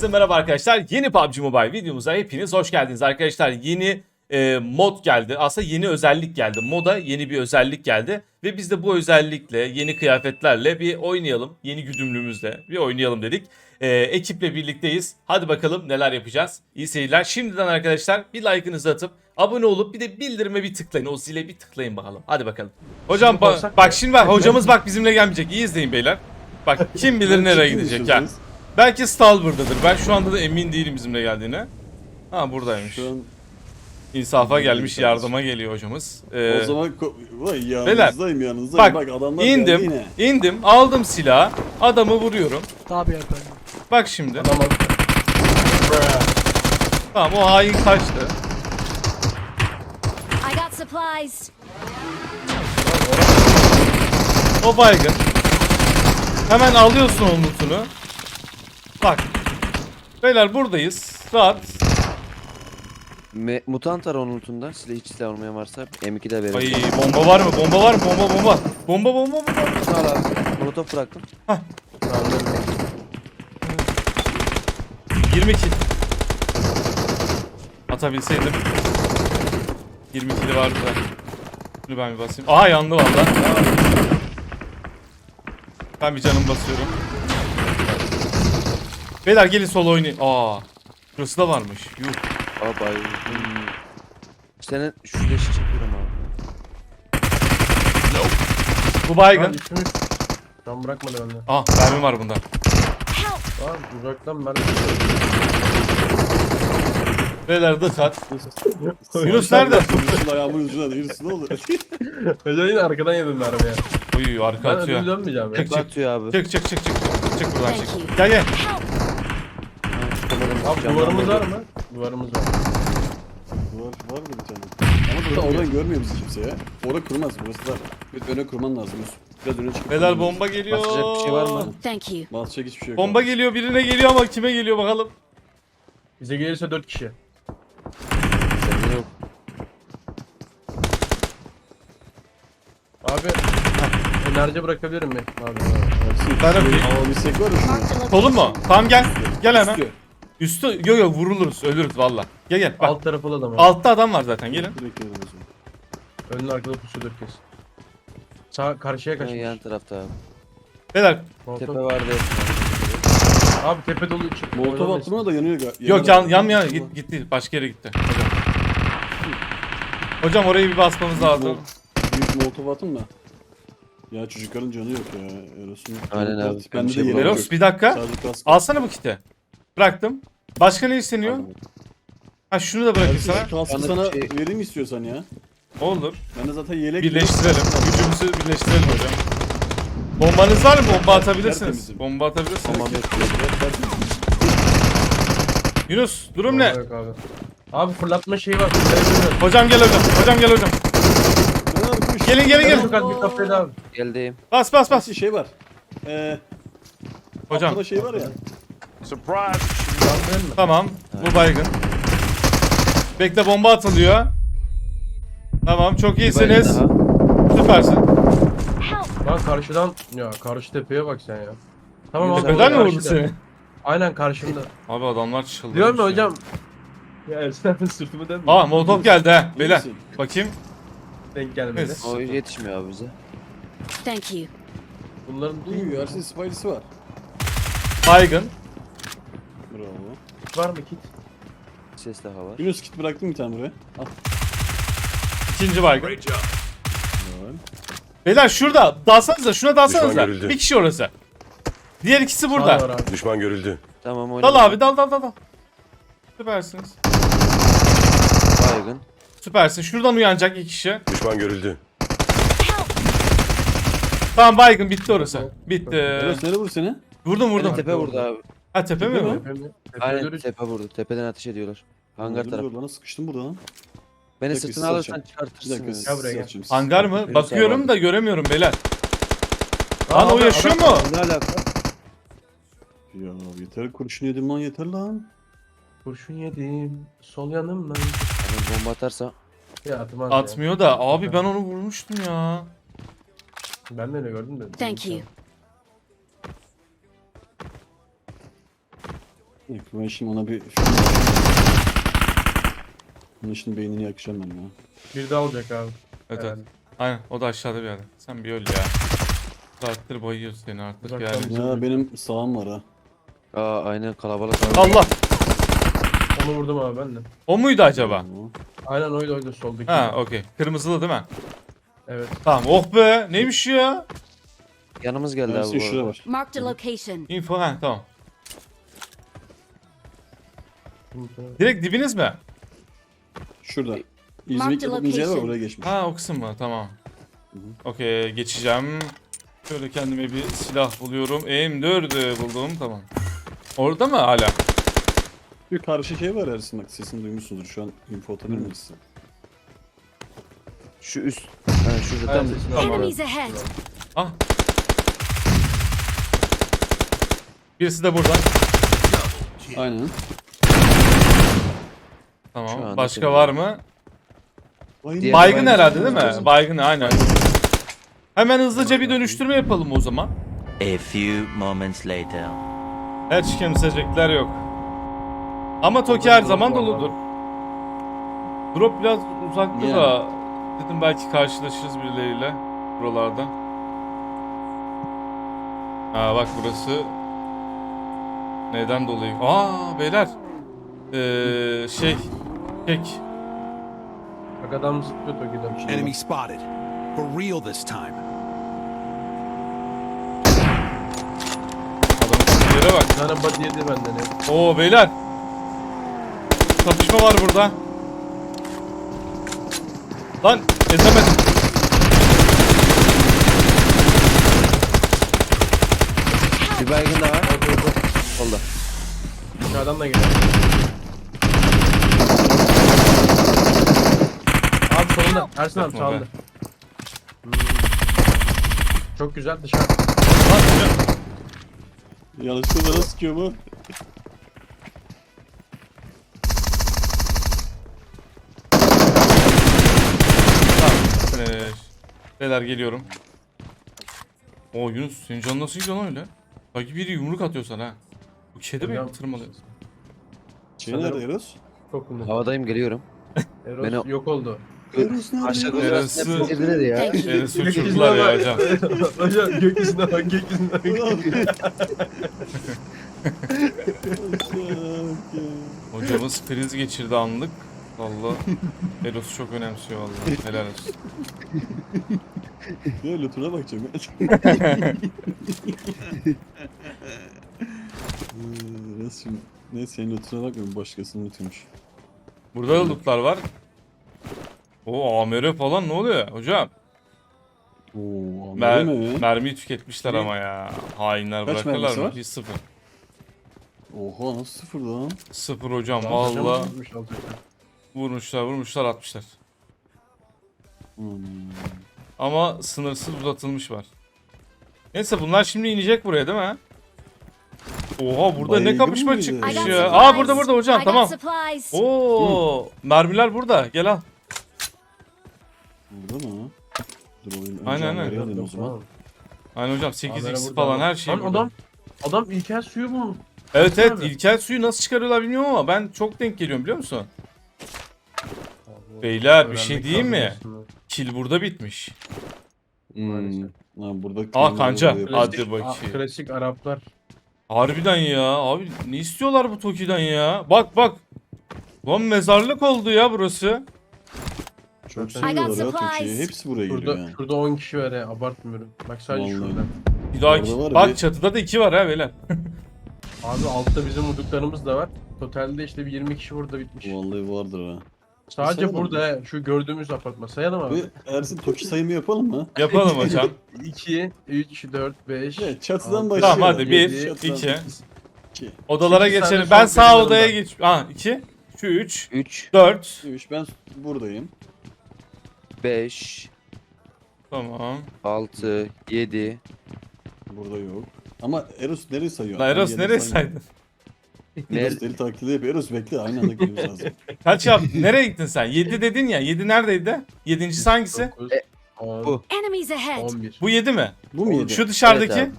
Herkese merhaba arkadaşlar. Yeni PUBG Mobile videomuza hepiniz hoş geldiniz arkadaşlar. Yeni e, mod geldi. Aslında yeni özellik geldi. Moda yeni bir özellik geldi. Ve biz de bu özellikle, yeni kıyafetlerle bir oynayalım. Yeni güdümlüğümüzle bir oynayalım dedik. E, ekiple birlikteyiz. Hadi bakalım neler yapacağız. İyi seyirler. Şimdiden arkadaşlar bir like'ınızı atıp abone olup bir de bildirime bir tıklayın. O zile bir tıklayın bakalım. Hadi bakalım. Hocam ba- bak şimdi bak hocamız bak bizimle gelmeyecek. İyi izleyin beyler. Bak kim bilir nereye gidecek ya. Belki Stalber'dadır. Ben şu anda da emin değilim bizimle geldiğine. Ha buradaymış. Şu an İnsafa gelmiş yardıma geliyor hocamız. Ee, o zaman vay yanınızdayım yanınızdayım. bak, Bak, adamlar geldi indim, yine. indim, aldım silahı, adamı vuruyorum. Tabii efendim. Bak şimdi. Tamam. Tamam o hain kaçtı. I got supplies. O baygın. Hemen alıyorsun onun lootunu. Bak. Beyler buradayız. Rahat. Me mutant var onun lootunda. Size hiç silah olmayan varsa M2'de verin. Ay bomba var mı? Bomba var mı? Bomba bomba. Bomba bomba bomba. Al abi. Molotof bıraktım. 20 kill. Atabilseydim. 20 kill vardı da. Şunu ben bir basayım. Aha yandı valla. Ben bir canım basıyorum. Beyler gelin sol oynayın. Aa. Şurası da varmış. Yuh. Aa bay. Senin şu leşi çekiyorum abi. Bu baygın. Lan düşmüş. Tam bırakmadı bende. Ah mermi var bunda. Lan uzaktan ben. Beyler dikkat. Yunus nerede? Yunus'un ayağımın ucuna değil. Yunus ne olur? Özel yine arkadan yedim mermi ya. Uy arka Ben ödül atıyor. dönmeyeceğim ya. Çık çık. Atıyor abi. Çık çık çık çık. Çık buradan çık. Gel gel. Help! Abi duvarımız var mı? Duvarımız var. var, var da bir tane. Ama burada oradan görmüyor bizi kimse ya. Orada kurmaz. Burası da bir öne kurman lazım. Biraz öne çıkıp Beyler kurman lazım. bomba geliyor. Basacak bir şey var mı? Thank you. Basacak hiçbir şey yok. Bomba abi. geliyor birine geliyor ama kime geliyor bakalım. Bize gelirse 4 kişi. Sende yok. Abi enerji bırakabilir miyim? Abi. Ersin, Ben şey, öpeyim. Alabilsek var ya şunu. Marked a location. Solun mu? Tamam gel. Gel hemen. Üstü. Üstü yok yok vuruluruz ölürüz valla. Gel gel bak. Alt tarafı da mı? Altta adam var zaten gelin. Direkt gidelim o zaman. Önün arkada pusuyor 4 kez. Sağ karşıya Ha, kaçmış. yan tarafta abi. Beyler Molotov. Tepe vardı. Abi tepe dolu çık. Molotov attım ona da yanıyor. ga- yok yan yan yan git, gitti başka yere gitti. Hocam. Hocam orayı bir basmamız lazım. Büyük molotov attım da. Ya çocukların canı yok ya. Eros'un. Aynen abi. Bir şey de bulamam. yok. Veros bir dakika. Sadece kask. Alsana bu kiti. Bıraktım. Başka ne isteniyor? Ha şunu da bırakayım sana. kaskı sana bir şey- vereyim istiyorsan ya. Olur. Bende zaten yelek Birleştirelim. Gücümüzü birleştirelim hocam. Bombanız var mı? Bomba atabilirsiniz. Bomba atabilirsiniz. Tamam yok. Yunus durum ne? Abi. Abi fırlatma şeyi var. Hocam gel hocam. Hocam gel hocam. Gelin gelin Gel gelin. çok az bir kafede abi. Geldeyim. Bas bas bas. Nasıl şey var? Ee, Hocam Hocam. şey var ya. Mı? tamam. Bu baygın. Bekle bomba atılıyor. Tamam çok iyisiniz. Daha. Süpersin. Lan karşıdan ya karşı tepeye bak sen ya. Tamam abi. Mi karşıda. vurdu seni? Aynen karşımda. Abi adamlar çıldırmış. Diyor mu ya. hocam? Ya Ersin sırtımı dön. Aa molotov geldi ha. Beyler. misin? Bakayım. Denk gelmedi. Evet. O yetişmiyor abi bize. Thank you. Bunların Duyuyor. Ersin Spidey'si var. Baygın. Bravo. var mı kit? Ses daha var. Yunus kit bıraktım bir tane buraya. Al. İkinci baygın. Güzel. Beyler şurada. Dalsanıza. Şuna dalsanıza. Düşman görüldü. Bir kişi orası. Diğer ikisi Sağ burada. abi. Düşman görüldü. Tamam oyna. Dal abi dal dal dal dal. Süpersiniz. Baygın. Süpersin. Şuradan uyanacak iki kişi. Düşman görüldü. Tamam baygın bitti orası. Bitti. Eros nereye vurdu seni? Vurdum vurdum. Vurdum. Tepe vurdu abi. Ha tepe mi Tepe bu? Aynen tepe vurdu. Tepeden ateş ediyorlar. Hangar tarafı. Bana sıkıştım burada lan. Beni Bekle, sırtına alırsan çıkartırsın. ya. Gel buraya, gel. Hangar mı? Bakıyorum da göremiyorum beyler. Lan o yaşıyor mu? Ne alaka? Ya yeter kurşun yedim lan yeter lan. Kurşun yedim. Sol yanımdan. Hani bomba atarsa. Ya atmaz ya. Atmıyor da abi ben onu vurmuştum ya. Ben de öyle gördüm de. Thank you. Ben şimdi ona bir... Bunun şimdi beynini yakacağım ben ya. Bir daha olacak abi. Evet, evet. Herhalde. Aynen o da aşağıda bir yerde. Sen bir öl ya. Saattir bayıyor seni artık Uzaktan yani. Ya benim sağım var ha. Aa aynen kalabalık. Allah! Onu vurdum abi ben de. O muydu acaba? Aynen oydu oydu soldaki. Ha okey. Kırmızılı değil mi? Evet. Tamam oh be neymiş ya? Yanımız geldi abi bu şuraya arada. var. Marked a location. Info ha tamam. Direkt dibiniz mi? Şurada. Yapıldığımız yer var oraya geçmiş. Ha o kısım mı? Tamam. Okey geçeceğim. Şöyle kendime bir silah buluyorum. M4 buldum tamam. Orada mı hala? Bir karşı şey var Ersin bak sesini duymuşsundur şu an info atabilir miyiz size? Şu üst. Ha şurada tam. Tamam. Enemies ahead. Ah. Birisi de burada. Aynen. Şu Tamam. anda Başka var mı? Diğer- Baygın baygın herhalde değil mi? lazım. Baygın aynen. Hemen hızlıca bir dönüştürme yapalım o zaman. A few moments later. Hiç kimsecekler yok. Ama Toki her zaman doludur. Drop biraz uzakta Yani. da dedim belki karşılaşırız birileriyle buralarda. Ha bak burası neden dolayı? Aa beyler. Ee, şey kek. Bak adam zıplıyor Toki'den. Enemy spotted. For real this time. Adamın yere bak. Bir tane body yedi benden ya. Oo beyler. Kapışma var burada. Lan ezemedim. Bir baygın daha var. Solda. Dışarıdan da geliyor. Solunda. Ersin abi Yapma be. sağında. Hmm. Çok güzel dışarı. Yanlışlıkla bana sıkıyor bu. Tamam. Ee, beyler geliyorum. Oo Yunus senin canın nasıl gidiyor lan öyle? Sanki biri yumruk atıyor sana ha. Bu kedi mi Hocam- tırmalıyor? Şey Sanırım- nerede? Çok. Havadayım geliyorum. Eros Beni- yok oldu. Eros nerede? Aşağı Neresi? göstersen bitirdiler ya. Enes uçurdular ya hocam. Hocam gökyüzüne bak gökyüzüne bak. Hocamız kriz geçirdi anlık. Valla Eros çok önemsiyor valla. Helal olsun. Ya lootuna bakacağım ya. Eros şimdi... Neyse senin lootuna bakmıyorum başkasının lootuymuş. Burada da lootlar var. O AMR falan ne oluyor hocam? Oo, Mer mi? mermiyi tüketmişler ama ya. Hainler Kaç bırakırlar mermisi mı? var? Hiç sıfır. Oha nasıl sıfır lan? Sıfır hocam valla. Alacaklar. Vurmuşlar vurmuşlar atmışlar. Hmm. Ama sınırsız uzatılmış var. Neyse bunlar şimdi inecek buraya değil mi? Oha burada ne Baygın kapışma mıydı? I çıkmış got ya. Aa burada burada hocam I tamam. supplies. Oo mermiler burada gel al. Burada mı? Dur oyun önce Aynen, aynen. haberi alayım o zaman. Aynen hocam 8 Kamera x burada falan ama. her şey Lan burada. adam adam ilkel suyu bulmuş. Evet evet Abi. ilkel suyu nasıl çıkarıyorlar bilmiyorum ama ben çok denk geliyorum biliyor musun? Beyler bir şey diyeyim mi? Kill burada bitmiş. Hmm. Ha, burada Aa kanca. Klasik- Hadi Klasik- bakayım. Aa, Klasik Araplar. Harbiden ya abi ne istiyorlar bu Toki'den ya? Bak bak. Lan mezarlık oldu ya burası. Çok seviyorlar ya. Türkiye'yi. Hepsi buraya geliyor Şurada, yani. şurada 10 kişi var ya abartmıyorum. Bak sadece Vallahi. şurada. Bir daha Orada var bak bir- çatıda da iki var ha beyler. Abi altta bizim vurduklarımız da var. Totalde işte bir 20 kişi burada bitmiş. Vallahi vardır ha. Sadece sayalım burada he, şu gördüğümüz apartman. Sayalım abi. Ve Ersin Toki sayımı yapalım mı? Yapalım hocam. 2, 3, 4, 5. Evet, çatıdan başlayalım. Tamam hadi bir, Yedi, iki. İki. Odalara Sekiz tane geçelim. Ben sağ odaya geç. Ha iki. Şu üç. 3, Dört. Üç, ben buradayım. 5, Tamam. 6, 7. Burada yok. Ama Eros nereye sayıyor? La Eros Aynı nereye yerden saymıyor. saydın? Eros deli taklidi yapıyor. Eros bekle aynı anda gitmemiz lazım. Kaç yap? nereye gittin sen? 7 dedin ya. 7 neredeydi? Yedincisi hangisi? 9, E, 10, bu. Enemies ahead. 11. Bu 7 mi? Bu mu yedi? Şu dışarıdaki? Evet abi.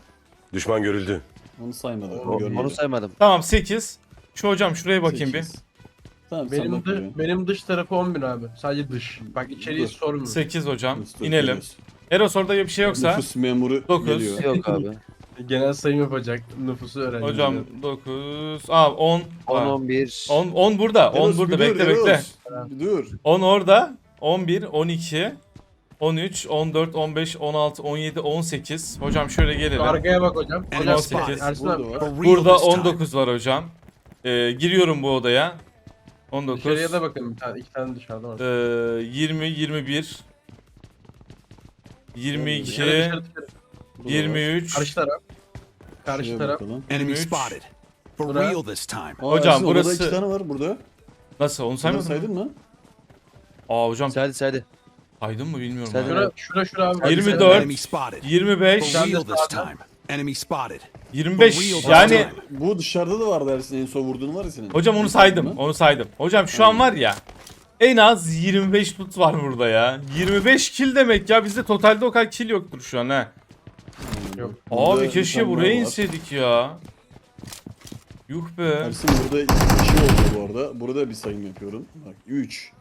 Düşman görüldü. Onu saymadık. O- Onu Onu görmedik. saymadım. Tamam 8. Şu hocam şuraya bakayım bir. Sekiz. Tamam Benim, bak dı- buraya. benim dış tarafı 10.000 abi. Sadece dış. Bak içeriği Dur. sormuyor. 8 hocam. Dur, dur, İnelim. geliyoruz. Eros orada bir şey yoksa. Nüfus memuru Dokuz. geliyor. Yok abi. Genel sayım yapacak. Nüfusu öğrenci. Hocam 9. Aa 10. 10 11. 10 10 burada. 10 Eros, burada. bir Bekle dur, bekle. Eros. Bir Dur. 10 orada. 11, 12, 13, 14, 15, 16, 17, 18. Hocam şöyle gelelim. arkaya bak hocam. Enemy Hocam 18. Ersin Burada abi. var. For real Burada this time. 19 var hocam. Ee, giriyorum bu odaya. 19. Dışarıya da bakın bir tane. iki tane dışarıda var. Ee, 20, 21. 22, Dışarı, dışarı, dışarı. Burada var. 23. Karşı taraf. Karşı Şuraya taraf. bakalım. Enemy 23. spotted. For Bura. real this time. Aa, Hocam, Ersin, odada burası- iki tane var burada. Nasıl? Onu Bunları saymadın mı? saydın mı? Aa hocam Saydı saydı. saydın mı bilmiyorum. Saydım. ben. Şura, şura, şura abi. 24. Enemy spotted. 25, For Hocam, real this time. Enemy spotted. 25. For real this Yani. Bu dışarıda da vardı Ersin en son vurduğun var ya senin. hocam onu saydım. Onu saydım. Hocam şu an var ya en az 25 loot var burada ya. 25 kill demek ya. Bizde totalde o kadar kill yoktur şu an ha. Yok. Burada Abi bir keşke buraya var. inseydik ya. Yuh be. Ersin burada iki şey oldu bu arada. Burada bir sayım yapıyorum. Bak 3.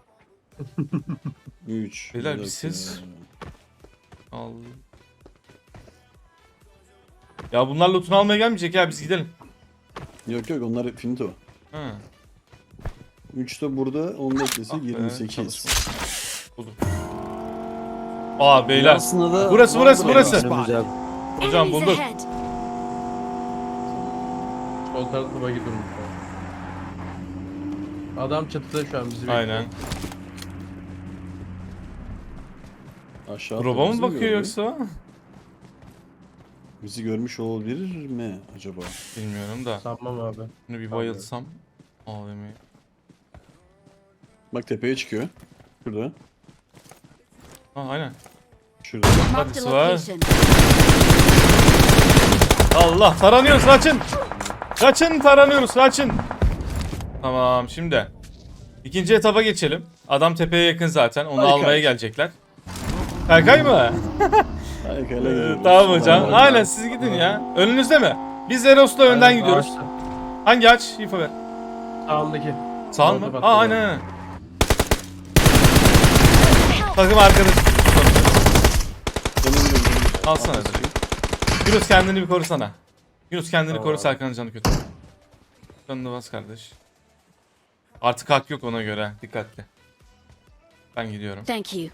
3. Beyler, bir ses- Al. Ya bunlar lootunu almaya gelmeyecek ya biz gidelim. Yok yok onlar finito. Ha. 3 de burada onun eklesi Ah be, 28. çalışma. Buldum. Aa beyler. Aslında da Burası, burası, burası. Önümüz abi. Hocam bulduk. Sol tarafta bagi durmuş. Adam çatıda şu an bizi bekliyor. Aynen. Aşağı Drop'a mı bakıyor yoksa? Bizi görmüş olabilir mi acaba? Bilmiyorum da. Sanmam abi. Bunu bir bayılsam. AVM'yi. Bak tepeye çıkıyor. Şurada. Ha aynen. Şurada. Hadi var. location. Allah taranıyoruz kaçın. Kaçın taranıyoruz kaçın. Tamam şimdi. İkinci etaba geçelim. Adam tepeye yakın zaten. Onu Kaykay. almaya gelecekler. Kaykay mı? Ee, tamam hocam. Aynen siz gidin ya. Önünüzde mi? Biz Eros'la önden Aynen, gidiyoruz. ağaçta. Hangi aç? İfo ver. Sağımdaki. Sağ mı? Aa aynen aynen. Takım arkadaş. Alsana. Yunus kendini bir korusana. Yunus kendini Tamam koru. Serkan'ın canı kötü. Canını bas kardeş. Artık hak yok ona göre. Dikkatli. Ben gidiyorum. Thank you.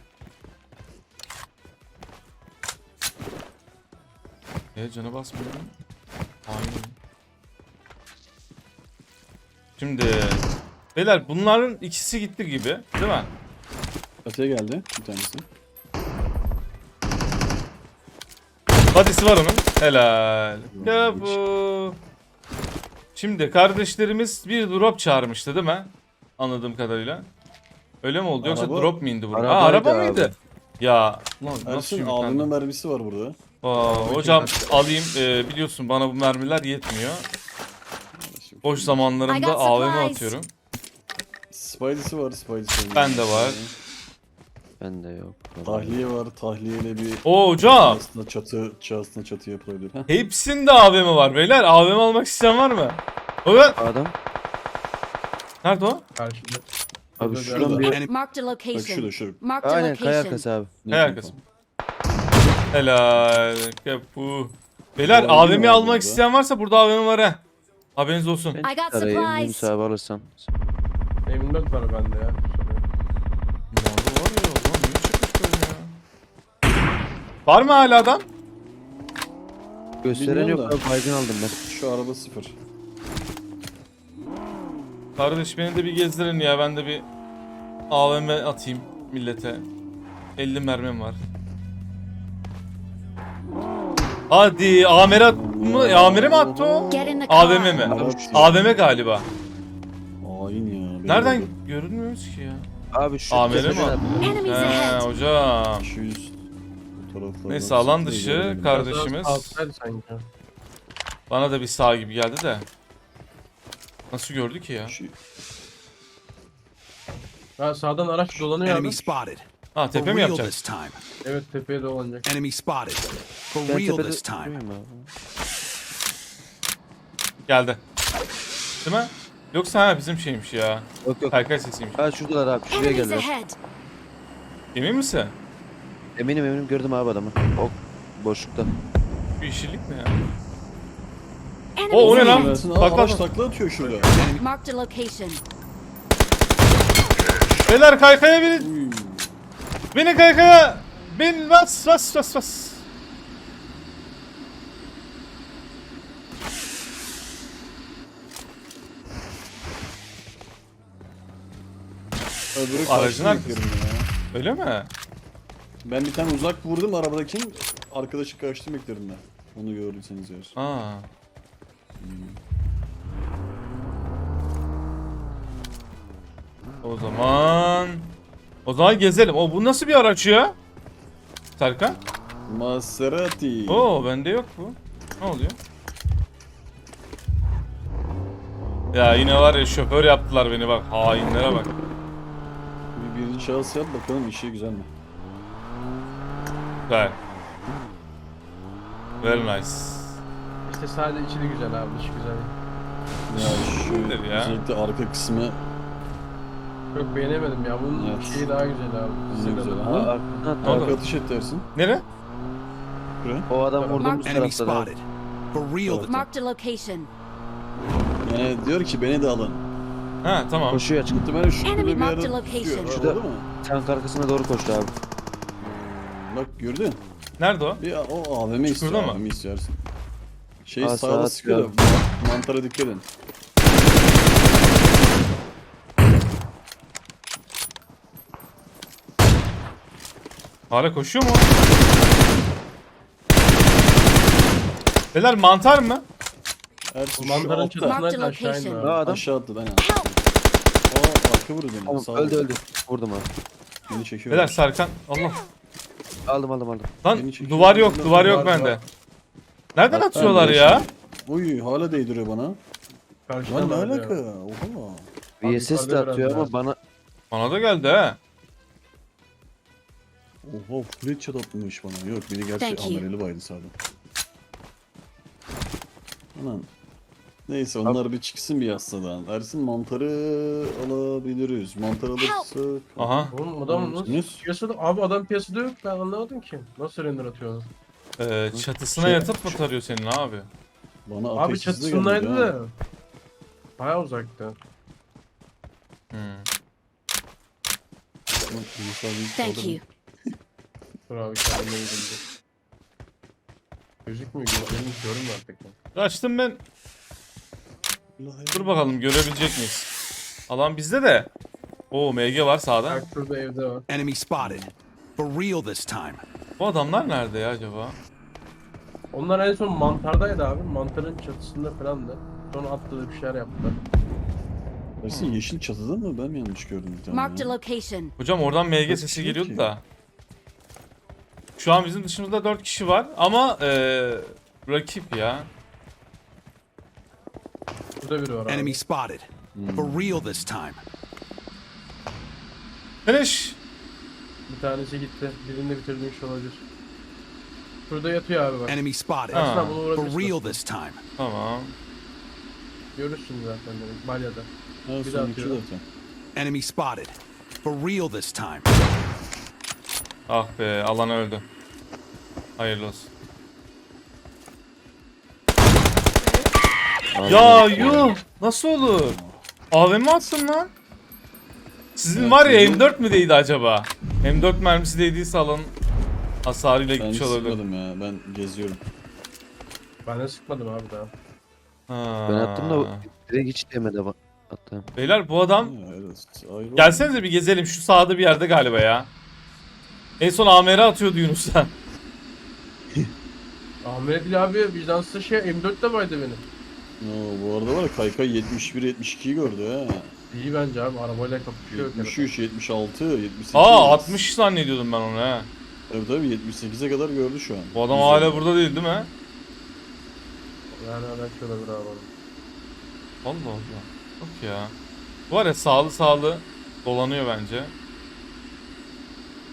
E canı basmıyorum. Aynen. Şimdi Beyler bunların ikisi gitti gibi değil mi? Çatıya geldi bir tanesi. Body'si var onun. Helal. Ya bu. Şimdi kardeşlerimiz bir drop çağırmıştı değil mi? Anladığım kadarıyla. Öyle mi oldu yoksa Araba- drop mu indi burada? Arabaydı araba abi. mıydı? Ya lan nasıl Ersin? AVM mermisi var burada. Aa, hocam alayım Ee, biliyorsun bana bu mermiler yetmiyor. Boş zamanlarımda AVM atıyorum. Spidey'si var Spidey'si. Bende var. Bende yok. Tahliye var. Tahliyeyle bir Oo hocam aslında çatı, aslında çatı yapılabilir. Heh. hepsinde AVM var beyler. AVM almak isteyen var mı? Evet. Adam. Nerede o? Karşıda. Abi şuradan bir- Marked a Bak şurada location. şurada. Marked a Aynen kaya location. arkası abi. Ne yapayım arkası. Helal. Kapu. Beyler Olabilir AVM almak burada? isteyen varsa burada AVM var ha. Haberiniz olsun. I got supplies. Yunus abi alırsan. M24 var bende ya. Nerede var ya? Ulan niye çıkmış böyle ya? Var mı hala adam? Gösteren yok Bilmiyorum abi baygın aldım ben. Şu araba sıfır. Kardeş beni de bir gezdirin ya. Ben de bir AVM atayım millete. 50 mermim var. Hadi Amer'e mı? Amer'e mi attı o? Get in the car. AVM mi? AVM galiba. Hain ya. benim Nereden orada. görünmüyoruz ki ya? Abi şu Amer'e mi tepeden. Enemies He ahead. hocam. 200 bu taraflardan Neyse alan dışı kardeşimiz. Sanki. Bana da bir sağ gibi geldi de. Nasıl gördü ki ya? Şu- sağdan araç dolanıyor Enemy abi. spotted. Ha For tepe mi real yapacak? this time. Evet tepeye dolanacak. Enemy spotted. For Ben real tepede this time. durayım abi. Geldi. Değil mi? Yoksa ha bizim şeymiş ya. Yok yok. Kaykay sesiymiş. Ha şuradalar abi. Şuraya Enemies geldiler. ahead. Emin misin? Eminim eminim gördüm abi adamı. O boşlukta. Bir işçilik mi ya? Enemies O, o ne lan? ahead. Versin, Bak, Aa, bak, araç bak. takla atıyor şurada. Marked a location. Beyler kaykaya binin. Beni kaykaya. Bin bas bas bas bas. Öbürü Aracın arkası. bekliyorum ya. Öyle mi? Ben bir tane uzak vurdum arabadakinin arkadaşı karşıda bekliyorum ben. Onu gördüyseniz eğer. Aa. O zaman o zaman gezelim. O bu nasıl bir araç ya? Serkan? Maserati. Oo bende yok bu. Ne oluyor? Ya yine var ya şoför yaptılar beni bak. Hainlere bak. Bir birinci şahıs yap bakalım işi güzel mi? Güzel. Very nice. İşte sadece içi de güzel abi dışı güzel. Ya şu ya? özellikle arka kısmı Çok beğenemedim ya. Bunun Evet. şeyi daha güzel abi. ne güzel. Aa, Ha? oldu? Arka atış et dersin. Nere? Şuraya. O adam vurduğumuz Enemy tarafta. spotted. For real Marked a location. Yani diyor ki beni de alın. Ha tamam. Koşuyor açık. Muhtemelen şurada Enemy bir marked yere a location. tutuyor. Şurada-? Tank arkasına doğru koştu abi. Bak gördün. Nerede o? Bir o AVM istiyor. Mı? AVM istersin. Şey Aa, sağda sağa sıkıyor da mantara dikkat edin. Hala koşuyor mu? Beyler mantar mı? Ersin şu Mandaranın altta. Marked aşağı indi abi. adam. Aşağı aynen. Help! Aa arka vurdu beni. Tamam, Sağ öldü ol. öldü. Vurdum abi. Beni çekiyor. Beyler Serkan. Allah. Aldım aldım aldım. Lan Beni çekiyor. duvar yok, Duvar duvar yok var. bende. Nereden Hatta atıyorlar ben ya? Uy hala değdiriyor bana. Karşıdan Lan ne alaka? Oha. Abi VSS de yukarıda atıyor biraz ama bana Bana da geldi ha. Oha full headshot atmış bana. Yok beni gerçi Thank you. ameleli baydı sağda. Aman. Neyse onlar bir çıksın bir yasadan. Ersin mantarı alabiliriz. Mantar alırsak... Aha. Oğlum adam nasıl Yunus. piyasada abi adam piyasada yok ben anlamadım ki. Nasıl render atıyor onu? Ee, çatısına Şey- yatıp mı tarıyor senin abi? Bana Abi de çatısındaydı ha. da. Baya uzakta. Hmm. Bak, Yunus abi Thank you. Dur abi kendime gidince. Gözükmüyor gözlerini görmüyor artık. ben. Açtım ben. Dur bakalım görebilecek miyiz? Alan bizde de. Oo MG var sağda. Bak şurada evde var. Enemy spotted. For real this time. Bu adamlar nerede ya acaba? Onlar en son mantardaydı abi. Mantarın çatısında falan da. Sonra atladı bir şeyler yaptılar. Ersin yeşil çatıda mı? Ben mi yanlış gördüm bir tane? Marked a ya? location. Hocam oradan MG sesi kişi geliyordu ki. da. Şu an bizim dışımızda 4 kişi var ama eee rakip ya. Burada biri var abi. Enemy spotted. For real this time. Finish. Bir tanesi gitti. Birini de bitirmiş olabilir. Şurada yatıyor abi bak. Enemy spotted. Ha. Aslında bunu For vurabilirsin. real this time. Tamam. Görürsün zaten demek. Balyada. Ha, Bir son daha iki atıyor. zaten. Enemy spotted. For real this time. Ah be alan öldü. Hayırlı olsun. Ya yuh nasıl olur? AVM attın lan. Sizin Evet, var ya bizim- M4 mü değdi acaba? M4 mermisi değdiyse alanın hasarıyla Ben gitmiş olabilir. sıkmadım ya. Ben geziyorum. Ben de sıkmadım abi daha. Ha. Ben attım da direkt hiç demedi ama. Attım. Beyler bu adam Ha, evet. Ayrı gelsenize bir gezelim şu sağda bir yerde galiba ya. En son AMR atıyordu Yunus'a. Ahmet Ali abi vicdansız şey M4 de vardı benim. Oo, bu arada var ya Kaykay 71-72'yi gördü ha. İyi bence abi arabayla kapışıyor. 73, 76, 78. Aa 60 zannediyordum ben onu ha. Tabii tabii 78'e kadar gördü şu an. Bu adam Güzel. hala burada değil değil mi? Yani öyle şöyle bir abi. Allah Allah. Yok ya. Bu var ya sağlı sağlı dolanıyor bence.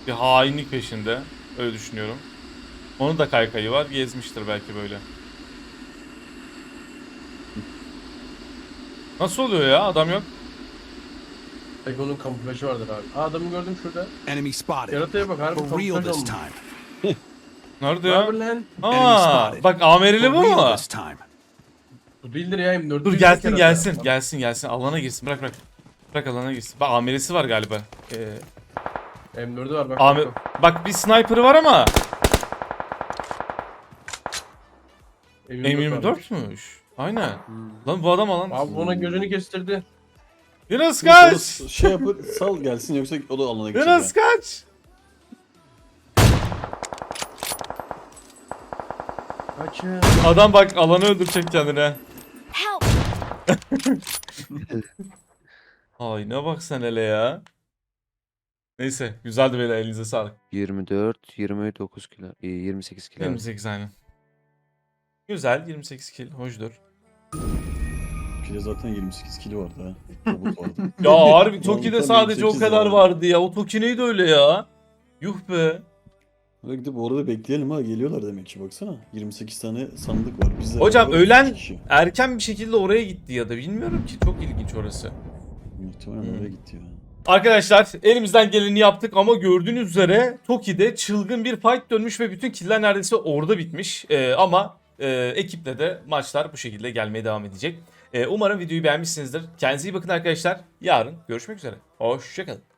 Bir hainlik peşinde. Öyle düşünüyorum. Onun da kaykayı var. Gezmiştir belki böyle. Nasıl oluyor ya? Adam yok. Tek onun kamuflajı vardır abi. Aa, adamı gördüm şurada. Enemy spotted. Yaratığa bak harbi For real kamuflaj this olmuş. time. Nerede Ne ya? lan? Aa, spotted. bak Amerili bu real mu? this time. Bu değildir ya M4. Dur gelsin gelsin. Gelsin gelsin. Alana girsin. Bırak bırak. Bırak alana girsin. Bak Amerisi var galiba. Ee, M4'ü var bak. Bak. Bak bir sniper'ı var ama M24 varmış. M24'müş. Aynen. Lan bu adam alan. Abi ona gözünü kestirdi. Yunus kaç. Şey yapıp sal gelsin yoksa o da alana gidecek. Yunus kaç. Kaçın. Adam bak alanı öldürecek kendine. Ay ne bak sen hele ya. Neyse güzeldi beyler elinize sağlık. 24, 29 kilo. e, 28 kilo. 28 aynen. Güzel 28 kill hoşdur. Kilo zaten 28 kilo vardı ha. Tabut vardı. Ya harbi Toki'de sadece o 28 kadar ya. vardı ya. O Toki neydi öyle ya? Yuh be. Hadi gidip orada bekleyelim ha geliyorlar demek ki baksana. 28 tane sandık var. Bizde Hocam iki kişi. erken bir şekilde oraya gitti ya da bilmiyorum ki. Çok ilginç orası. Muhtemelen Hmm. oraya gitti ya. Arkadaşlar elimizden geleni yaptık ama gördüğünüz üzere Toki'de çılgın bir fight dönmüş ve bütün killer neredeyse orada bitmiş. Ee, ama e, ekiple de maçlar bu şekilde gelmeye devam edecek. Ee, umarım videoyu beğenmişsinizdir. Kendinize iyi bakın arkadaşlar. Yarın görüşmek üzere. Hoşçakalın.